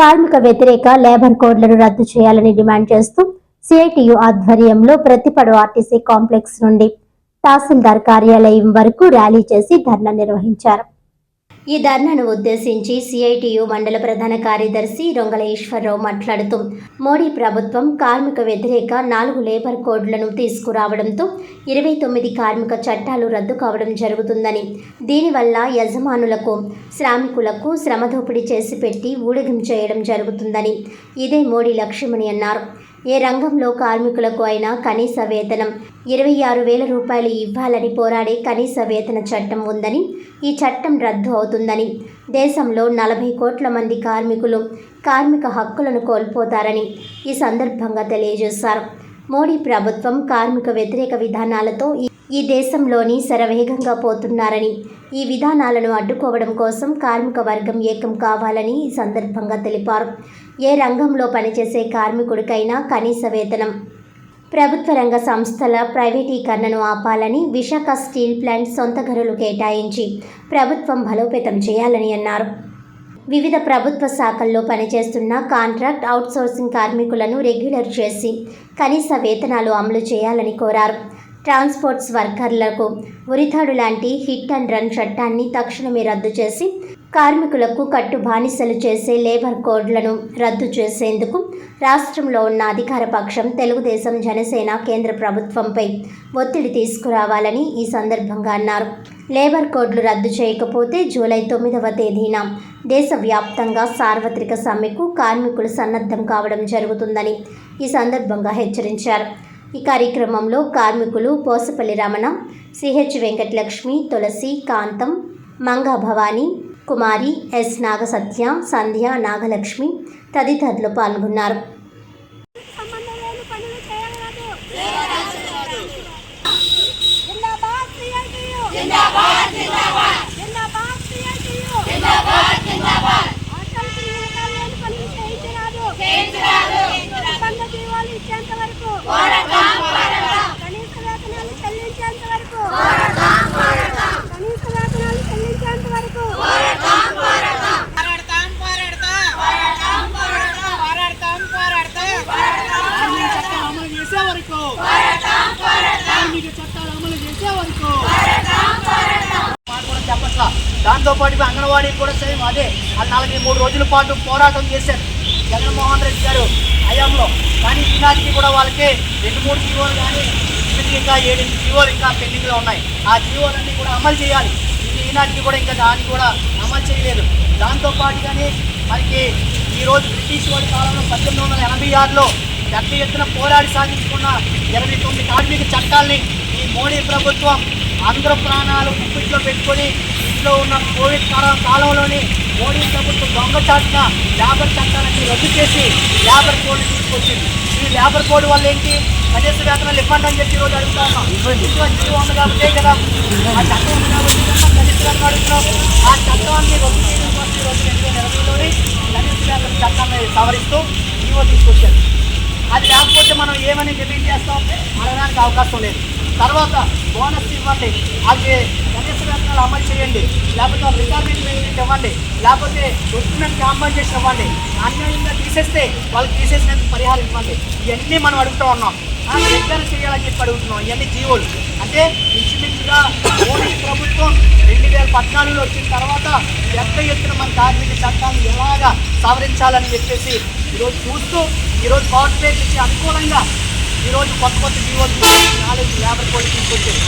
కార్మిక వ్యతిరేక లేబర్ కోడ్లను రద్దు చేయాలని డిమాండ్ చేస్తూ సిఐటియు ఆధ్వర్యంలో ప్రతిపడు ఆర్టీసీ కాంప్లెక్స్ నుండి తహసీల్దార్ కార్యాలయం వరకు ర్యాలీ చేసి ధర్నా నిర్వహించారు. ఈ ధర్నాను ఉద్దేశించి సిఐటియు మండల ప్రధాన కార్యదర్శి రొంగల ఈశ్వరరావు మాట్లాడుతూ మోడీ ప్రభుత్వం కార్మిక వ్యతిరేక నాలుగు లేబర్ కోడ్లను తీసుకురావడంతో ఇరవై తొమ్మిది కార్మిక చట్టాలు రద్దు కావడం జరుగుతుందని దీనివల్ల యజమానులకు శ్రామికులకు శ్రమదోపిడి చేసి పెట్టి ఊడిగం చేయడం జరుగుతుందని ఇదే మోడీ లక్ష్యమని అన్నారు. ఏ రంగంలో కార్మికులకు అయినా కనీస వేతనం. ఇరవై ఆరు వేల రూపాయలు ఇవ్వాలని పోరాడే కనీస వేతన చట్టం ఉందని ఈ చట్టం రద్దు అవుతుందని. దేశంలో నలభై కోట్ల మంది కార్మికులు కార్మిక హక్కులను కోల్పోతారని ఈ సందర్భంగా తెలియజేశారు. మోడీ ప్రభుత్వం కార్మిక వ్యతిరేక విధానాలతో ఈ- ఈ దేశంలోని శరవేగంగా పోతున్నారని ఈ విధానాలను అడ్డుకోవడం కోసం కార్మిక వర్గం ఏకం కావాలని ఈ సందర్భంగా తెలిపారు. ఏ రంగంలో పనిచేసే కార్మికుడికైనా కనీస వేతనం. ప్రభుత్వ రంగ సంస్థల ప్రైవేటీకరణను ఆపాలని విశాఖ స్టీల్ ప్లాంట్ సొంత గనులు కేటాయించి ప్రభుత్వం బలోపేతం చేయాలని అన్నారు. వివిధ ప్రభుత్వ శాఖల్లో పనిచేస్తున్న కాంట్రాక్ట్ అవుట్సోర్సింగ్ కార్మికులను రెగ్యులర్ చేసి కనీస వేతనాలు అమలు చేయాలని కోరారు. ట్రాన్స్పోర్ట్స్ వర్కర్లకు ఉరితాడు లాంటి హిట్ అండ్ రన్ చట్టాన్ని తక్షణమే రద్దు చేసి కార్మికులకు కట్టు బానిసలు చేసే లేబర్ కోడ్లను రద్దు చేసేందుకు రాష్ట్రంలో ఉన్న అధికార పక్షం తెలుగుదేశం జనసేన కేంద్ర ప్రభుత్వంపై ఒత్తిడి తీసుకురావాలని ఈ సందర్భంగా అన్నారు. లేబర్ కోడ్లు రద్దు చేయకపోతే జూలై తొమ్మిదవ తేదీన దేశవ్యాప్తంగా సార్వత్రిక సమ్మెకు కార్మికులు సన్నద్ధం కావడం జరుగుతుందని ఈ సందర్భంగా హెచ్చరించారు. ఈ కార్యక్రమంలో కార్మికులు పోసపల్లి రమణ సిహెచ్ వెంకటలక్ష్మి తులసి కాంతం మంగా భవానీ కుమారి ఎస్ నాగసత్య సంధ్య నాగలక్ష్మి తదితరులు పాల్గొన్నారు. జిందాబాద్ జిందాబాద్ జిందాబాద్ జిందాబాద్ సిఐటియు జిందాబాద్ జిందాబాద్ ఆటంకి నియమాలు లేని పనులు చేయించరాదు చేయించరాదు ఒప్పంద జీవాలు ఇచ్చేంత వరకు పోరాటం పోరాటం కనీస వేతనాలు చెల్లించేంత వరకు పోరాటం పోరాటం కనీస వేతనాలు చెల్లించేంత వరకు పోరాటం పోరాటం పోరాడతాం పోరాడతాం పోరాడతాం పోరాడతాం పోరాడతాం పోరాడతాం కార్మిక చట్టాలు అమలు చేసే వరకు కార్మిక చట్టాలు అమలు చేసే వరకు కూడా దాంతో పాటు అంగన్వాడీ కూడా సేమ్ అదే. వాళ్ళు నలభై మూడు రోజుల పాటు పోరాటం చేశారు. జగన్మోహన్ రెడ్డి గారు హయాంలో. కానీ ఈనాటికి కూడా వాళ్ళకి రెండు మూడు జీవోలు కానీ ఎనిమిది ఇంకా ఏడు జీవోలు ఇంకా పెండింగ్లో ఉన్నాయి. ఆ జీవోలన్నీ కూడా అమలు చేయాలి. ఇది ఈనాటికి కూడా ఇంకా దాన్ని కూడా అమలు చేయలేదు. దాంతో పాటు కానీ మనకి ఈరోజు బ్రిటిష్ వారి కాలంలో పద్దెనిమిది వందల ఎనభై ఆరులో పెద్ద ఎత్తున పోరాడి సాధించుకున్న ఇరవై తొమ్మిది కార్మిక చట్టాలని ఈ మోడీ ప్రభుత్వం అందరూ ప్రాణాలు ముప్పిట్లో పెట్టుకొని ఇంట్లో ఉన్న కోవిడ్ కాలం కాలంలోని మోడీ ప్రభుత్వం దొంగచాటున లేబర్ చట్టాలన్నీ రద్దు చేసి లేబర్ కోడ్ తీసుకొచ్చింది. ఈ లేబర్ కోడ్ వల్ల ఏంటి? కనీస వేతనాలు ఇవ్వండి అని చెప్పి ఈరోజు అడుగుతాను ఇటువంటి ఉంది కాబట్టి కదా ఆ చట్టం ఉంది కాబట్టి కనీస వేతనం అడుగుతున్నాం. ఆ చట్టాన్ని రద్దు చేయడం కోసం ఈరోజు రెండు వేల ఇరవైలోని కనీస వేతన చట్టాన్ని సవరిస్తూ ఈవో తీసుకొచ్చారు. అది లేకపోతే మనం ఏమని డిలీట్ చేస్తాం? అడగడానికి అవకాశం లేదు. తర్వాత బోనస్ ఇవ్వండి. అది కనీస అమలు చేయండి. లేకపోతే రిటైర్మెంట్ బెనిఫిట్ ఇవ్వండి. లేకపోతే వస్తున్నట్టు కాంపన్సేషన్ ఇవ్వండి. అన్యాయంగా తీసేస్తే వాళ్ళకి తీసేసినందుకు పరిహారం ఇవ్వండి. ఇవన్నీ మనం అడుగుతూ ఉన్నాం. రెగ్యులర్ చేయాలని చెప్పి అడుగుతున్నాం. ఇవన్నీ జీవోలు. అంటే ఇంచుమించుగా మోడీ ప్రభుత్వం రెండు వేల పద్నాలుగులో వచ్చిన తర్వాత పెద్ద ఎత్తున మన కార్మిక చట్టాన్ని ఎలాగా సవరించాలని చెప్పేసి ఈరోజు చూస్తూ ఈరోజు కార్పొరేట్కి అనుకూలంగా ఈరోజు కొత్త కొత్త జీవోలు నాలుగు లేబర్ కోడ్ తీసుకొచ్చింది